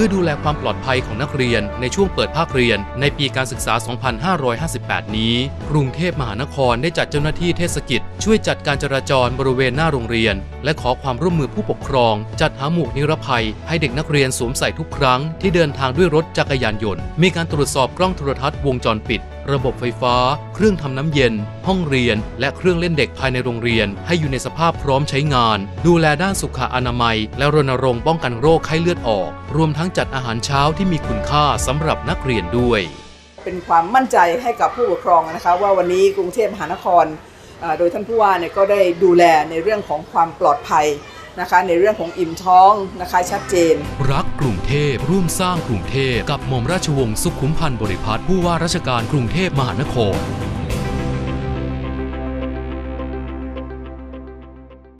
พื่อดูแลความปลอดภัยของนักเรียนในช่วงเปิดภาคเรียนในปีการศึกษา 2558 นี้ กรุงเทพมหานครได้จัดเจ้าหน้าที่เทศกิจ ช่วยจัดการจราจรบริเวณหน้าโรงเรียน และขอความร่วมมือผู้ปกครอง จัดหาหมวกนิรภัย ให้เด็กนักเรียนสวมใส่ทุกครั้งที่เดินทางด้วยรถจักรยานยนต์ มีการตรวจสอบกล้องโทรทัศน์วงจรปิด ระบบไฟฟ้า เครื่องทำน้ำเย็น ห้องเรียน และเครื่องเล่นเด็กภายในโรงเรียน ให้อยู่ในสภาพพร้อมใช้งาน ดูแลด้านสุขอนามัย และรณรงค์ป้องกันโรคไข้เลือดออก รวมทั้งจัดอาหารเช้าที่มีคุณค่าสำหรับนักเรียนด้วย เป็นความมั่นใจให้กับผู้ปกครองนะคะ ว่าวันนี้กรุงเทพมหานคร โดยท่านผู้ว่าเนี่ยก็ได้ดูแลในเรื่องของความปลอดภัย นะคะในเรื่องของอิ่มท้องนะคะชัดเจน รักกรุงเทพร่วมสร้างกรุงเทพกับหม่อมราชวงศ์สุขุมพันธ์บริพัตรผู้ว่าราชการกรุงเทพมหานคร